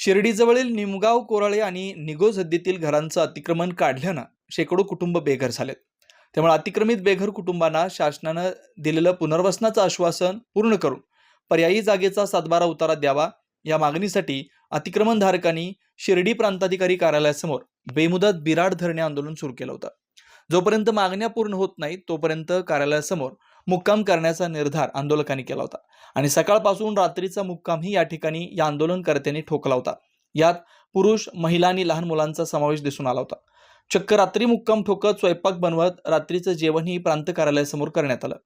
शिर्डीजवळील निमगाव कोराळे आणि निगोज हद्दीतील घरांचं अतिक्रमण काढल्यानं शेकडो कुटुंब बेघर झालेत. त्यामुळे अतिक्रमित बेघर कुटुंबांना शासनानं दिलेलं पुनर्वसनाचं आश्वासन पूर्ण करून पर्यायी जागेचा सातबारा उतारा द्यावा या मागणीसाठी अतिक्रमणधारकांनी शिर्डी प्रांताधिकारी कार्यालयासमोर बेमुदत बिराड धरणे आंदोलन सुरू केलं होतं. जोपर्यंत मागण्या पूर्ण होत नाहीत तोपर्यंत कार्यालयासमोर मुक्काम करण्याचा निर्धार आंदोलकांनी केला होता. आणि सकाळपासून रात्रीचा मुक्कामही या ठिकाणी या आंदोलनकर्त्यांनी ठोकला होता. यात पुरुष महिला आणि लहान मुलांचा समावेश दिसून आला होता. चक्क रात्री मुक्काम ठोकत स्वयंपाक बनवत रात्रीचं जेवणही प्रांत कार्यालयासमोर करण्यात आलं.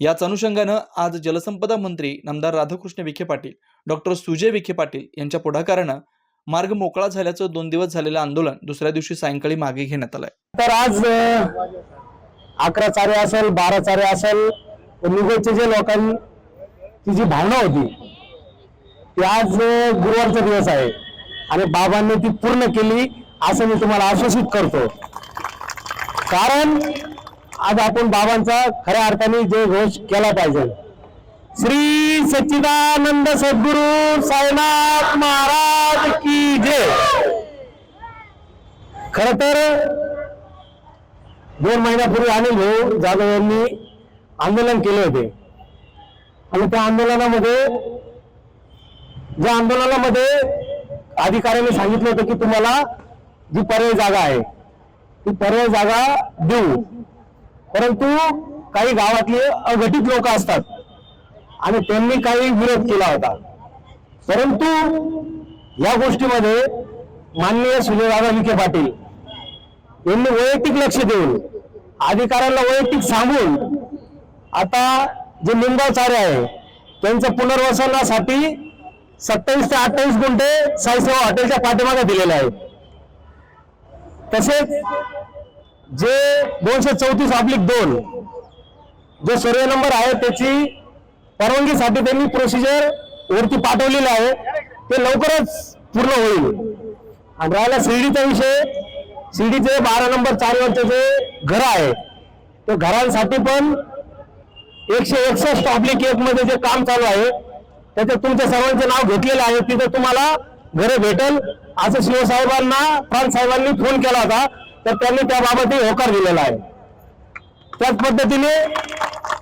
याच अनुषंगानं आज जलसंपदा मंत्री नामदार राधाकृष्ण विखे पाटील डॉक्टर सुजय विखे पाटील यांच्या पुढाकारानं मार्ग मोकळा झाल्याचं दोन दिवस झालेलं आंदोलन दुसऱ्या दिवशी सायंकाळी मागे घेण्यात आलंय. तर आज अकरा चारे असेल बारा चारे असेल निगोजचे जे लोकांची जी भावना होती ती आज गुरुवारचा दिवस आहे. आणि बाबांनी ती पूर्ण केली असं मी तुम्हाला आश्वासित करतो. कारण आज आपण बाबांचा खऱ्या अर्थाने जे घोष केला पाहिजे. श्री सच्चिदानंद सद्गुरु साईनाथ महाराज की जय. खर तर दोन महिन्यापूर्वी अनिल भाऊ जाधव यांनी आंदोलन केले होते. आणि त्या आंदोलनामध्ये ज्या आंदोलनामध्ये अधिकाऱ्यांनी सांगितलं होतं की तुम्हाला जी पर्याय जागा आहे ती पर्याय जागा देऊ. परंतु काही गावातले अघटित लोक असतात आणि त्यांनी काही विरोध केला होता. परंतु या गोष्टीमध्ये माननीय सुजयदादा विखे पाटील यांनी वैयक्तिक लक्ष देऊन अधिकाऱ्यांना वैयक्तिक सांगून आता जे निमगाव आहे त्यांचं पुनर्वसनासाठी सत्तावीस ते अठ्ठावीस गुंठे साईसेवा हॉटेलच्या पाठीमागे दिलेले आहे तसेच जे दोनशे चौतीस ऑब्लिक दोन जो सर्वे नंबर आहे त्याची परवानगीसाठी त्यांनी प्रोसिजर वरती पाठवलेलं आहे. ते लवकरच पूर्ण होईल. आणि राहिला शिर्डीचा विषय शिर्डीचे बारा नंबर चारवरचे जे घर आहे त्या घरांसाठी पण एकशे एकसष्ट पब्लिक एक मध्ये जे काम चालू आहे त्याच्यात तुमच्या सर्वांचे नाव घेतलेलं आहे तिथं तुम्हाला घरे भेटल. असं शिवसाहेबांना प्रांत साहेबांनी फोन केला होता तर त्यांनी त्याबाबतही होकार दिलेला आहे. त्याच पद्धतीने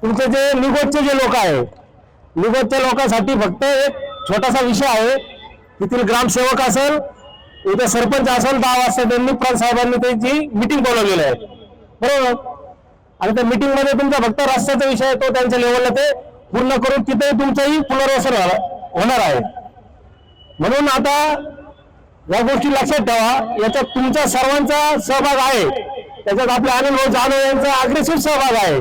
तुमचे जे निगोजचे जे लोक आहे निगोजच्या लोकांसाठी फक्त एक छोटासा विषय आहे तेथील ग्रामसेवक असेल उद्या सरपंच असेल दहा वाजता त्यांनी खान साहेबांनी त्यांची मिटिंग बोलवलेली आहे. बरोबर? आणि त्या मिटिंगमध्ये तुमचा फक्त रस्त्याचा विषय आहे तो त्यांच्या लेवलला ते पूर्ण करून तिथे तुमचंही पुनर्वसन होणार- होणार आहे. म्हणून आता या गोष्टी लक्षात ठेवा याच्यात तुमच्या सर्वांचा सहभाग आहे. त्याच्यात आपल्या आनंद भाऊ जाधव यांचा अग्रेसिव्ह सहभाग आहे.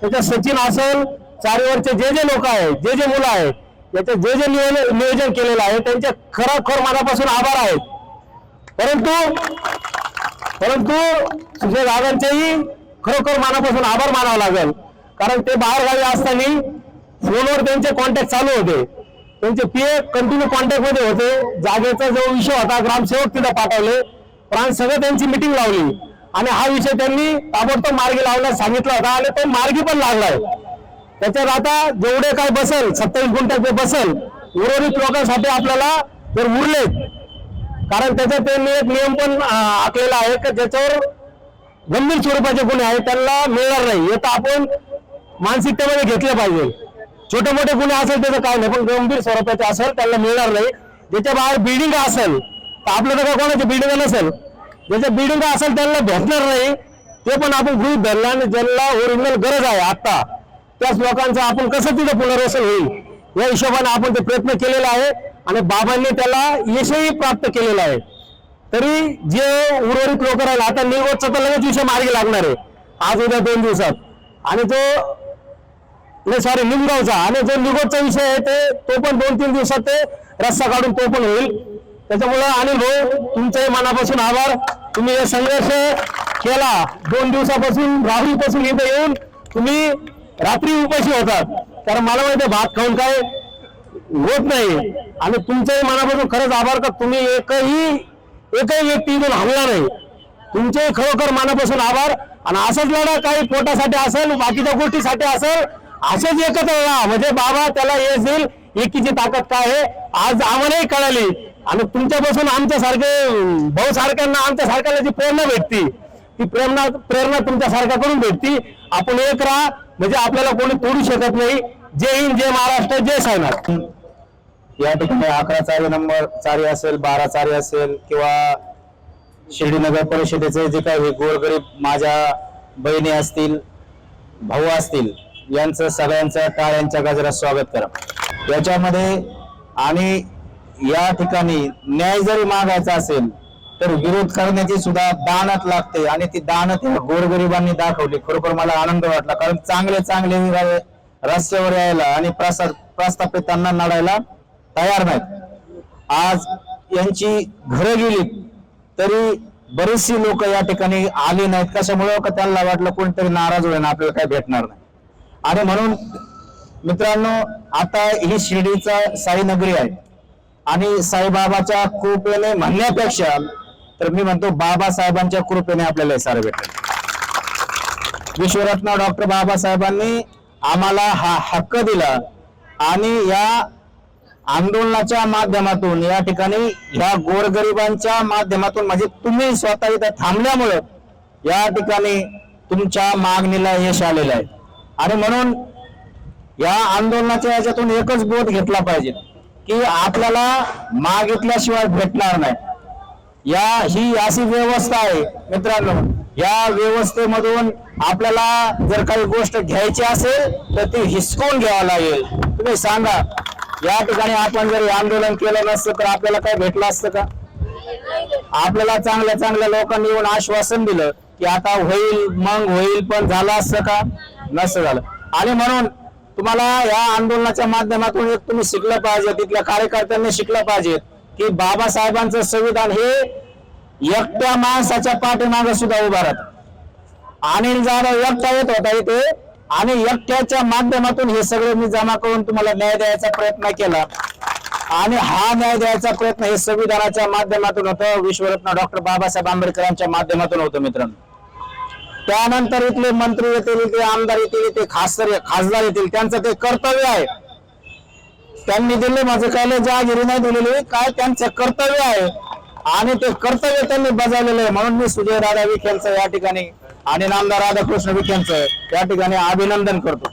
त्याच्यात सचिन असेल चारीवरचे जे जे लोक आहेत जे जे मुलं आहेत याचं जे जे नियोजन नियोजन केलेलं आहे त्यांच्या खरोखर मनापासून आभार आहेत. परंतु परंतु सुजय दादांचेही खरोखर मनापासून आभार मानावा लागेल. कारण ते बाहेरगावी असताना फोनवर त्यांचे कॉन्टॅक्ट चालू होते. त्यांचे पीए कंटिन्यू कॉन्टॅक्टमध्ये होते. जागेचा जो विषय होता ग्रामसेवक तिथं पाठवले. प्रांत सगळं त्यांची मिटिंग लावली. आणि हा विषय त्यांनी ताबडतोब मार्गी लावण्यास सांगितला होता आणि तो मार्गी पण लागलाय. त्याच्यात आता जेवढे काय बसेल सत्तावीस गुंठ्यात बसेल उर्वरित लोकांसाठी आपल्याला जर उरलेत कारण त्याच्यात त्यांनी एक नियम पण आखलेला आहे की ज्याच्यावर गंभीर स्वरूपाचे गुन्हे आहेत त्यांना मिळणार नाही. हे तर आपण मानसिकतेमध्ये घेतलं पाहिजे. छोटे मोठे गुन्हे असेल त्याचं काय नाही पण गंभीर स्वरूपाचे असेल त्यांना मिळणार नाही. ज्याच्या बाहेर बिल्डिंग असेल तर आपलं तर काय कोणाची बिल्डिंग नसेल. ज्याच्या बिल्डिंग असेल त्यांना भेटणार नाही. ते पण आपण गृहित धरलं आणि ज्यांना ओरिजिनल गरज आहे आत्ता त्याच लोकांचं आपण कसं तिथं पुनर्वसन होईल? या हिशोबाने आपण ते प्रयत्न केलेला आहे आणि बाबांनी त्याला यशही प्राप्त केलेलं आहे. तरी जे उर्वरित लोक राहिले आता निवडचा तर लगेच विषय मार्गी लागणार आहे. आज उद्या दोन दिवसात. आणि तो नाही सॉरी निमगावचा. आणि जो निगोदचा विषय आहे ते तो पण दोन तीन दिवसात ते रस्ता काढून तो पण होईल. त्याच्यामुळं अनिल भाऊ तुमचंही मनापासून आभार. तुम्ही हे संघर्ष केला. दोन दिवसापासून राहुलपासून इथं येऊन तुम्ही रात्री उपाशी होतात. कारण मला माहिती आहे भात खाऊन काय होत नाही. आणि तुमच्याही मनापासून खरंच आभार का तुम्ही एकही एकही व्यक्ती इथून हल्ला नाही. तुमचेही खरोखर मनापासून आभार. आणि असंच लढा काही पोटासाठी असेल बाकीच्या गोष्टीसाठी असेल असेच एकत्र लढा म्हणजे बाबा त्याला यश देईल एकीची ताकद काय आहे? आज आम्हालाही कळाली. आणि तुमच्यापासून आमच्यासारखे भाऊ सारख्यांना आमच्या सारख्याला जी प्रेरणा भेटती ती प्रेरणा प्रेरणा तुमच्यासारख्याकडून भेटती. आपण एक राहा म्हणजे आपल्याला कोणी तोडू शकत नाही. जय हिंद जय महाराष्ट्र जय साईनाथ. या ठिकाणी अकरा चारी नंबर चारी असेल बारा चारी असेल किंवा शिर्डी नगर परिषदेचे जे काही गोरगरीब माझ्या बहिणी असतील भाऊ असतील यांचं सगळ्यांचं टाळ्यांच्या गजरात स्वागत करा. याच्यामध्ये आणि या ठिकाणी न्याय जरी मागायचा असेल तर विरोध करण्याची सुद्धा दानत लागते आणि ती दानत गोरगरिबांनी दाखवली. खरोखर मला आनंद वाटला. कारण चांगले चांगले विभाग रस्त्यावर यायला आणि प्रसा- प्रस्थापितांना लढायला तयार नाहीत. आज यांची घरं गेली तरी बरीचशी लोक या ठिकाणी आली नाहीत. कशामुळे? का त्यांना वाटलं कोणतरी नाराज होईल आपल्याला काही भेटणार नाही. आणि म्हणून मित्रांनो आता ही शिर्डीचा साईनगरी आहे. आणि साईबाबाच्या कृपेने म्हणण्यापेक्षा तर मी म्हणतो बाबासाहेबांच्या कृपेने आपल्याला हे सारं भेटेल. विश्वरत्न डॉक्टर बाबासाहेबांनी आम्हाला हा हक्क दिला आणि या आंदोलनाच्या माध्यमातून या ठिकाणी या गोरगरिबांच्या माध्यमातून म्हणजे तुम्ही स्वतः इथं थांबल्यामुळं या ठिकाणी तुमच्या मागणीला यश आलेलं आहे. आणि म्हणून या आंदोलनाच्या याच्यातून एकच बोध घेतला पाहिजे की आपल्याला मागितल्याशिवाय भेटणार नाही. या ही अशी व्यवस्था आहे मित्रांनो. या व्यवस्थेमधून आपल्याला जर काही गोष्ट घ्यायची असेल तर ती हिसकून घ्यावं लागेल. तुम्ही सांगा या ठिकाणी आपण जर आंदोलन केलं नसतं तर आपल्याला काय भेटलं असतं का? आपल्याला चांगल्या चांगल्या लोकांनी येऊन आश्वासन दिलं की आता होईल मग होईल पण झालं असतं का? नसतं झालं. आणि म्हणून तुम्हाला या आंदोलनाच्या माध्यमातून एक तुम्ही शिकलं पाहिजे तिथल्या कार्यकर्त्यांनी शिकलं पाहिजे. की बाबासाहेबांचं संविधान हे एकट्या माणसाच्या पाठीमागे सुद्धा उभा राहत. अनिल जाधव एकटा येत होता इथे आणि एकट्याच्या माध्यमातून हे सगळे मी जमा करून तुम्हाला न्याय द्यायचा प्रयत्न केला. आणि हा न्याय द्यायचा प्रयत्न हे संविधानाच्या माध्यमातून होत. विश्वरत्न डॉक्टर बाबासाहेब आंबेडकरांच्या माध्यमातून होतं मित्रांनो. त्यानंतर इथले मंत्री येतील इथे आमदार येतील इथे खासदार खासदार येतील त्यांचं ते कर्तव्य आहे. त्यांनी दिले माझं काय जहागिरी नाही दिलेली काय त्यांचं कर्तव्य आहे? आणि ते कर्तव्य त्यांनी बजावलेलं आहे. म्हणून मी सुजय राधा विखेंचं या ठिकाणी आणि नामदार राधाकृष्ण विखेंचं या ठिकाणी अभिनंदन करतो.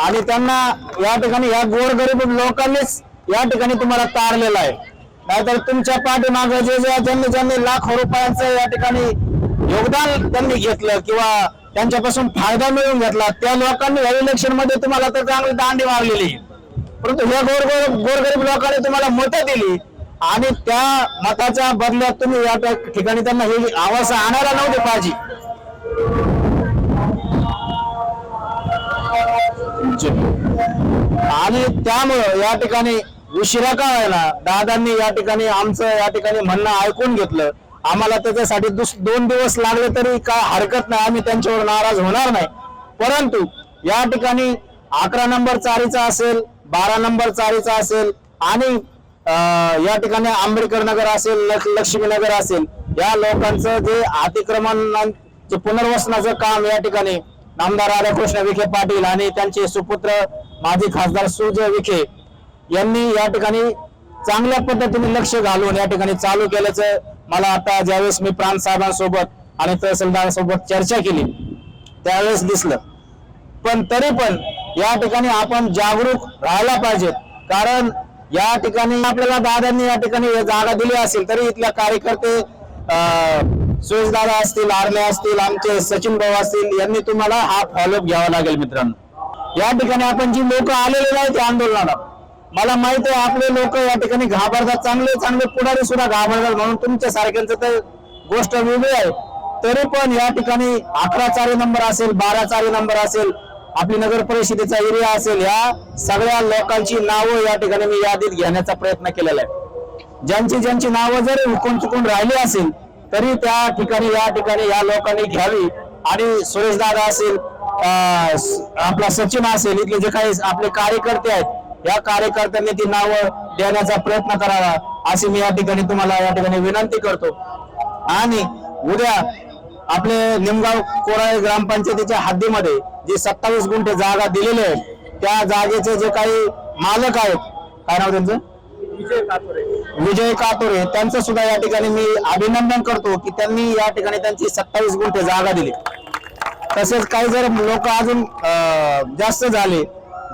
आणि त्यांना या ठिकाणी या गोरगरीब लोकांनीच या ठिकाणी तुम्हाला तारलेलं आहे. नाहीतर तुमच्या पाठीमागे जे जे ज्यांनी ज्यांनी लाखो रुपयांचं या ठिकाणी योगदान त्यांनी घेतलं किंवा त्यांच्यापासून फायदा मिळवून घेतला त्या लोकांनी या इलेक्शनमध्ये तुम्हाला तर चांगली दांडी मारलेली. परंतु हे गोर गोरगरीब लोकांनी तुम्हाला मतं दिली आणि त्या मताच्या बदल्यात तुम्ही या त्या ठिकाणी त्यांना हे आवाज आणायला नव्हते पाहिजे. आणि त्यामुळं या ठिकाणी उशिरा का व्हायला दादांनी या ठिकाणी आमचं या ठिकाणी म्हणणं ऐकून घेतलं. आम्हाला त्याच्यासाठी दुस- दोन दिवस लागले तरी काय हरकत नाही आम्ही त्यांच्यावर नाराज होणार नाही. परंतु या ठिकाणी अकरा नंबर चारीचा असेल बारा नंबर चारीचा असेल आणि या ठिकाणी आंबेडकर नगर असेल लक्ष- लक्ष्मीनगर असेल या लोकांचं जे अतिक्रमण पुनर्वसनाचं काम या ठिकाणी नामदार राधाकृष्ण विखे पाटील आणि त्यांचे सुपुत्र माजी खासदार सुजय विखे यांनी या ठिकाणी चांगल्या पद्धतीने लक्ष घालून या ठिकाणी चालू केल्याचं मला आता ज्यावेळेस मी प्रांत साहेबांसोबत आणि तहसीलदारांसोबत चर्चा केली त्यावेळेस दिसलं. पण तरी पण या ठिकाणी आपण जागरूक राहायला पाहिजेत. कारण या ठिकाणी आपल्याला दादांनी या ठिकाणी जागा दिली असेल तरी इथल्या कार्यकर्ते सुरेश दादा असतील आरले असतील आमचे सचिन भाऊ असतील यांनी तुम्हाला हा फॉलोअप घ्यावा लागेल मित्रांनो. या ठिकाणी आपण जी लोक आलेले नाही त्या आंदोलनाला मला माहीत आहे आपले लोक या ठिकाणी घाबरतात चांगले चांगले पुढारी सुद्धा घाबरतात म्हणून तुमच्या सारख्यांचं तर गोष्ट वेगळी आहे. तरी पण या ठिकाणी अकरा चारी नंबर असेल बारा चारी नंबर असेल आपली नगर परिषदेचा एरिया असेल या सगळ्या लोकांची नावं या ठिकाणी मी यादीत घेण्याचा प्रयत्न केलेला आहे. ज्यांची ज्यांची नावं जर हुकून चुकून राहिली असेल तरी त्या ठिकाणी या ठिकाणी या लोकांनी घ्यावी. आणि सुरेश दादा असेल अं, आपला सचिन असेल इथले जे काही आपले कार्यकर्ते आहेत या कार्यकर्त्यांनी ती नावं देण्याचा प्रयत्न करावा अशी मी या ठिकाणी तुम्हाला या ठिकाणी विनंती करतो. आणि उद्या आपले निमगाव कोराळे ग्रामपंचायतीच्या हद्दीमध्ये जी सत्तावीस गुंठे जागा दिलेली आहे त्या जागेचे जे काही मालक आहेत काय नाव त्यांचं? विजय कातोरे. त्यांचं सुद्धा या ठिकाणी मी अभिनंदन करतो की त्यांनी या ठिकाणी त्यांची सत्तावीस गुंठे जागा दिली. तसेच काही जर लोक अजून जास्त झाले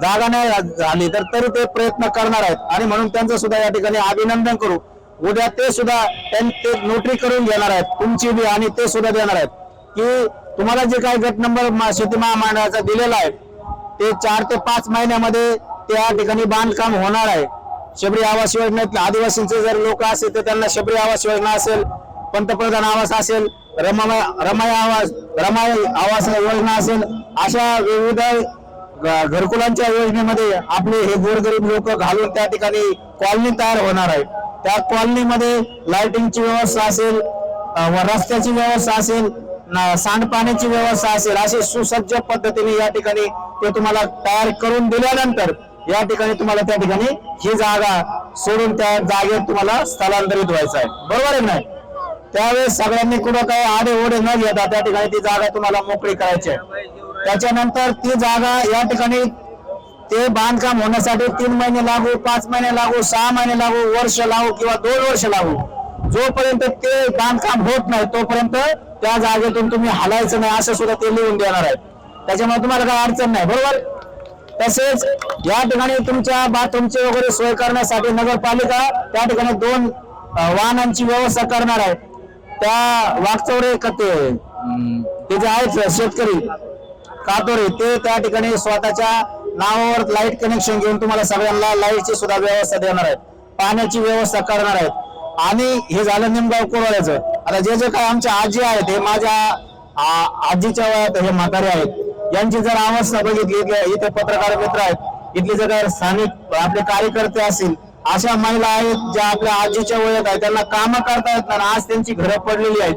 जागा नाही झाली तर तरी ते प्रयत्न करणार आहेत. आणि म्हणून त्यांचं सुद्धा या ठिकाणी अभिनंदन करू. उद्या ते सुद्धा त्यांनी ते नोटरी करून घेणार आहेत. तुमची बी आणि ते सुद्धा देणार आहेत. की तुम्हाला जे काही गट नंबर शेती महामंडळाचा दिलेला आहे ते चार ते पाच महिन्यामध्ये त्या ठिकाणी बांधकाम होणार आहे. शबरी आवास योजनेतल्या आदिवासींचे जर लोक असेल तर त्यांना शबरी आवास योजना असेल पंतप्रधान आवास असेल रमाय आवास रमाय आवास योजना असेल अशा विविध घरकुलांच्या योजनेमध्ये आपले हे गोरगरीब लोक घालून त्या ठिकाणी कॉलनी तयार होणार आहे. त्या कॉलनीमध्ये लाइटिंगची व्यवस्था असेल रस्त्याची व्यवस्था असेल सांडपाण्याची व्यवस्था असेल असे सुसज्ज पद्धतीने या ठिकाणी ते तुम्हाला तयार करून दिल्यानंतर या ठिकाणी तुम्हाला त्या ठिकाणी ही जागा सोडून त्या जागेत तुम्हाला स्थलांतरित व्हायचं आहे. बरोबर आहे की नाही त्यावेळेस सगळ्यांनी कुठं काही आडे ओढे न घेता त्या ठिकाणी ती जागा तुम्हाला मोकळी करायची आहे. त्याच्यानंतर ती जागा या ठिकाणी ते बांधकाम होण्यासाठी तीन महिने लागू पाच महिने लागू सहा महिने लागू वर्ष लागू किंवा दोन वर्ष लागू. जोपर्यंत ते बांधकाम होत नाही तोपर्यंत त्या जागेतून तुम्ही हलायचं नाही असं सुद्धा ते लिहून देणार आहे त्याच्यामुळे तुम्हाला काही अडचण नाही बरोबर? तसेच या ठिकाणी तुमच्या बाथरूमची वगैरे सोय करण्यासाठी नगरपालिका त्या ठिकाणी दोन वाहनांची व्यवस्था करणार आहे. त्या वागचौरे का ते ते जे आहेत शेतकरी कातोरे ते त्या ठिकाणी स्वतःच्या नावावर लाइट कनेक्शन घेऊन तुम्हाला सगळ्यांना लाईटची सुद्धा व्यवस्था देणार आहेत. पाण्याची व्यवस्था करणार आहेत. आणि हे झालं निमगाव कोरोड्याचं आता जे जे काय आमच्या आजी आहेत हे माझ्या आजीच्या वयात हे म्हातारे आहेत. यांची जर अवस्था बघितली इथे पत्रकार मित्र आहेत इथले जे स्थानिक आपले कार्यकर्ते असतील अशा महिला आहेत ज्या आपल्या आजीच्या वयात आहेत त्यांना कामं करता येत नाही आज त्यांची घरं पडलेली आहेत.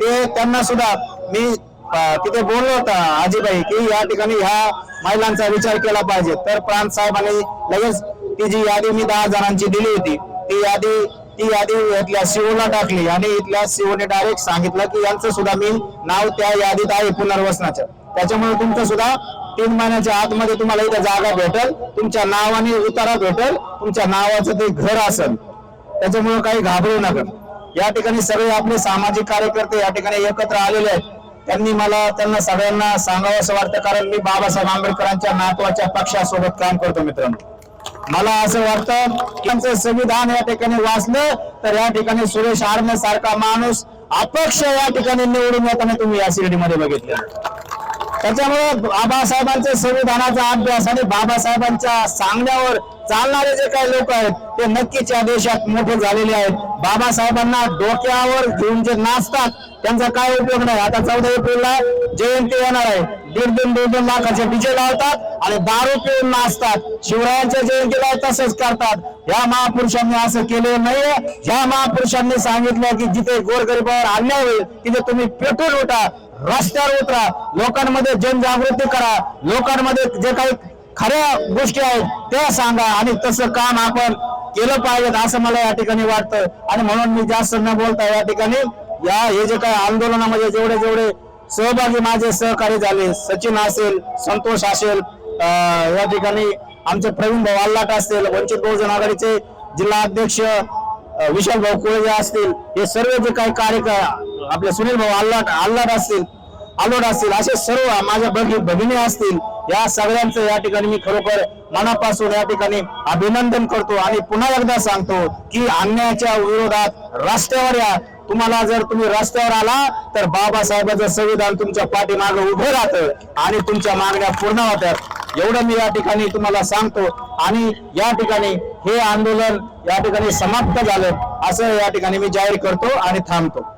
ते त्यांना सुद्धा मी तिथे बोललो होता आजीबाई की या ठिकाणी ह्या महिलांचा विचार केला पाहिजे. तर प्रांत साहेबांनी लगेच ती जी यादी मी दहा जणांची दिली होती. ती यादी ती यादी इथल्या सीओला टाकली आणि इथल्या सीओने डायरेक्ट सांगितलं की यांचं सुद्धा मी नाव त्या यादीत आहे पुनर्वसनाचं. त्याच्यामुळे तुमचं सुद्धा तीन महिन्याच्या आतमध्ये तुम्हाला इथं जागा भेटेल तुमच्या नावाने उतारा भेटेल तुमच्या नावाचं ते घर असेल. त्याच्यामुळे काही घाबरू नका. या ठिकाणी सगळे आपले सामाजिक कार्यकर्ते या ठिकाणी एकत्र आलेले आहेत. त्यांनी मला त्यांना सगळ्यांना सांगावं असं वाटतं कारण मी बाबासाहेब आंबेडकरांच्या महत्त्वाच्या पक्षासोबत काम करतो मित्रांनो. मला असं वाटतं त्यांचं संविधान या ठिकाणी वाचलं तर या ठिकाणी सुरेश आर्मे सारखा माणूस अपक्ष या ठिकाणी निवडून येताना तुम्ही या शिर्डीमध्ये बघितलं. त्याच्यामुळे बाबासाहेबांच्या संविधानाचा अभ्यास आणि बाबासाहेबांच्या सांगण्यावर चालणारे जे काही लोक आहेत ते नक्कीच या देशात मोठे झालेले आहेत. बाबासाहेबांना डोक्यावर घेऊन जे नाचतात त्यांचा काय उपयोग नाही. आता चौदा एप्रिलला जयंती येणार आहे. दीड दोन दोन दोन लाखाचे डीजे लावतात आणि दारू पिऊन नाचतात. शिवरायांच्या जयंतीला तसंच करतात. ह्या महापुरुषांनी असं केलेलं नाहीये. ह्या महापुरुषांनी सांगितलं की जिथे गोरगरीबावर अन्याय होईल तिथे तुम्ही पेटून उठा. रस्त्यावर उतरा. लोकांमध्ये जनजागृती करा. लोकांमध्ये जे काही खऱ्या गोष्टी आहेत त्या सांगा आणि तसं काम आपण केलं पाहिजे असं मला या ठिकाणी वाटतं. आणि म्हणून मी जास्त न बोलता या ठिकाणी या हे जे काही आंदोलनामध्ये जेवढे जेवढे सहभागी माझे सहकारी झाले सचिन असेल संतोष असेल अं, या ठिकाणी आमचे प्रवीण भाऊ अल्लाट असतील वंचित बहुजन आघाडीचे जिल्हा अध्यक्ष विशाल भाऊ कोळगे असतील हे सर्व जे काही कार्यक्रम आपले सुनील भाऊ आल्हाट आल्हाट असतील आलोड असतील असे सर्व माझ्या भगी भगिनी असतील या सगळ्यांचं या ठिकाणी मी खरोखर मनापासून या ठिकाणी अभिनंदन करतो आणि पुन्हा एकदा सांगतो की अन्यायाच्या विरोधात रस्त्यावर या. तुम्हाला जर तुम्ही रस्त्यावर आला तर बाबासाहेबांचं संविधान तुमच्या पाठीमागे उभं राहतं आणि तुमच्या मागण्या पूर्ण होतात. एवढं मी या ठिकाणी तुम्हाला सांगतो आणि या ठिकाणी हे आंदोलन या ठिकाणी समाप्त झालं. असं या ठिकाणी मी जाहीर करतो आणि थांबतो.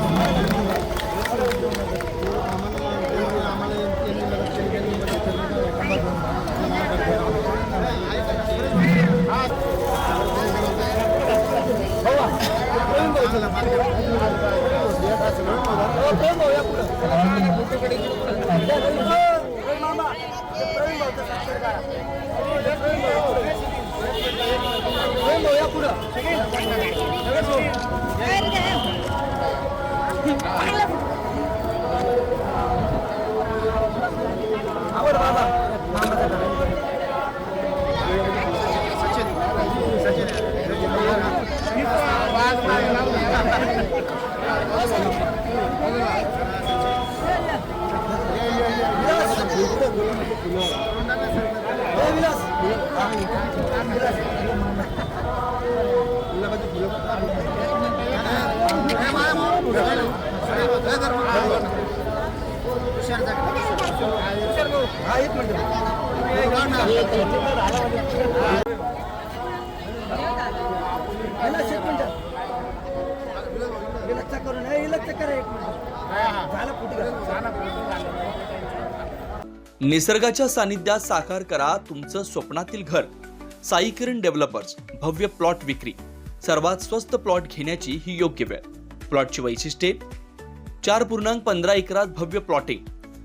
Para los निसर्गाच्या सानिध्यात साकार करा तुमचं स्वप्नातील घर. साई किरण डेव्हलपर्स भव्य प्लॉट विक्री. सर्वात स्वस्त प्लॉट घेण्याची ही योग्य वेळ. प्लॉटची वैशिष्ट्ये. चार पूर्णांक पंधरा एकरात भव्य प्लॉटिंग.